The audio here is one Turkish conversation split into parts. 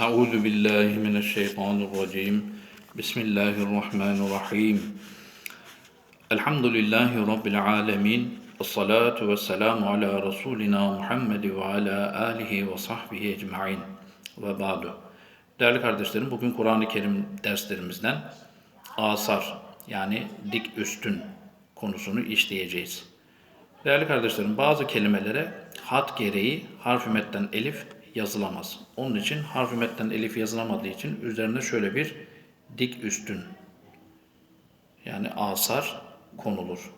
أعوذ بالله من الشيطان الرجيم بسم الله الرحمن الرحيم الحمد لله رب العالمين الصلاة والسلام على رسولنا Muhammed ve ala alihi ve sahbihi ecmain ve ba'du. Değerli kardeşlerim bugün Kur'an-ı Kerim derslerimizden asar yani dik üstün konusunu işleyeceğiz. Değerli kardeşlerim bazı kelimelere hat gereği harf metten elif yazılamaz. Onun için harf metten elif yazılamadığı için üzerine şöyle bir dik üstün yani asar konulur.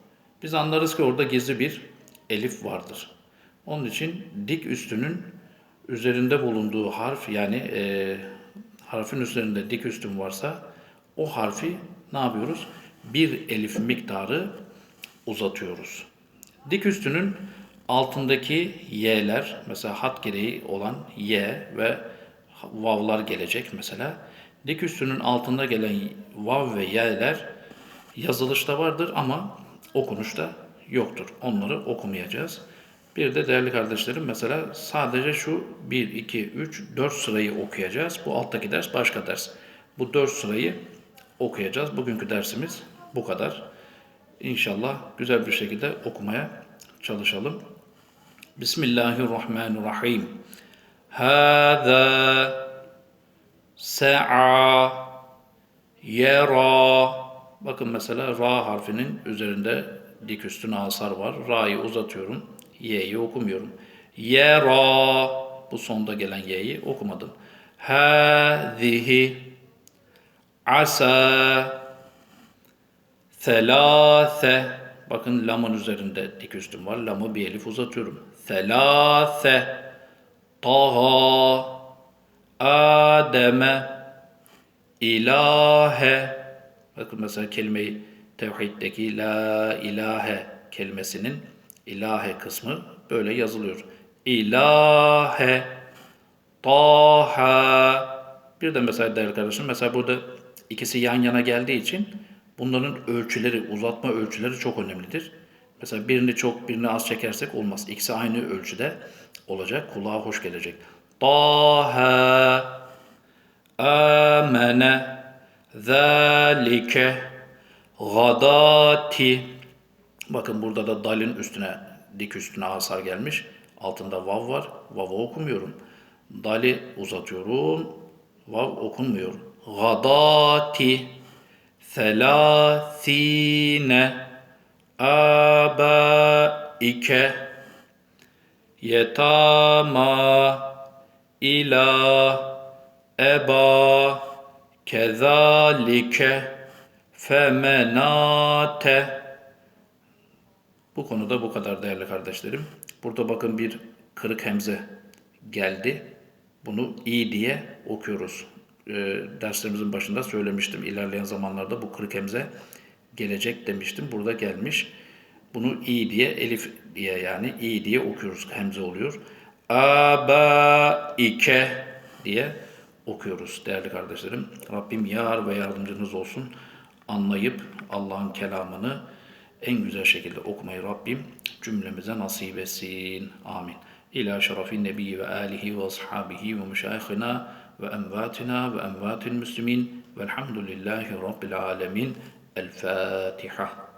Biz anlarız ki orada gizli bir elif vardır. Onun için dik üstünün üzerinde bulunduğu harf yani e, harfin üzerinde dik üstün varsa o harfi ne yapıyoruz? Bir elif miktarı uzatıyoruz. Dik üstünün altındaki y'ler mesela hat gereği olan y ve vavlar gelecek mesela. Dik üstünün altında gelen vav ve y'ler yazılışta vardır ama okunuşta yoktur. Onları okumayacağız. Bir de değerli kardeşlerim mesela sadece şu 1, 2, 3, 4 sırayı okuyacağız. Bu alttaki ders başka ders. Bu 4 sırayı okuyacağız. Bugünkü dersimiz bu kadar. İnşallah güzel bir şekilde okumaya çalışalım. Bismillahirrahmanirrahim. Hâzâ se'a yera Bakın mesela ra harfinin üzerinde dik üstüne asar var. Ra'yı uzatıyorum. Y'yi okumuyorum. Yera bu sonda gelen y'yi okumadım. Hâzihi asa Selase. Bakın lamın üzerinde dik üstüm var. Lamı bir elif uzatıyorum. Selase. Taha. Ademe. İlahe. Bakın mesela kelimeyi tevhiddeki la ilahe kelimesinin ilahe kısmı böyle yazılıyor. İlahe. Taha. Bir de mesela değerli kardeşim mesela burada ikisi yan yana geldiği için Bunların ölçüleri, uzatma ölçüleri çok önemlidir. Mesela birini çok, birini az çekersek olmaz. İkisi aynı ölçüde olacak. Kulağa hoş gelecek. Taha amene zâlike gadati Bakın burada da dalin üstüne, dik üstüne hasar gelmiş. Altında vav var. Vav'ı okumuyorum. Dali uzatıyorum. Vav okunmuyor. Gadati Selâsîne âbâike yetâmâ ilâ ebâ kezâlike femenâte Bu konuda bu kadar değerli kardeşlerim. Burada bakın bir kırık hemze geldi. Bunu iyi diye okuyoruz e, derslerimizin başında söylemiştim. İlerleyen zamanlarda bu kırık hemze gelecek demiştim. Burada gelmiş. Bunu i diye, elif diye yani i diye okuyoruz. Hemze oluyor. Aba ike diye okuyoruz değerli kardeşlerim. Rabbim yar ve yardımcınız olsun. Anlayıp Allah'ın kelamını en güzel şekilde okumayı Rabbim cümlemize nasip etsin. Amin. İlâ şerefin nebi ve alihi ve ashabihi ve müşayihina وأمواتنا وأموات المسلمين والحمد لله رب العالمين. الفاتحة.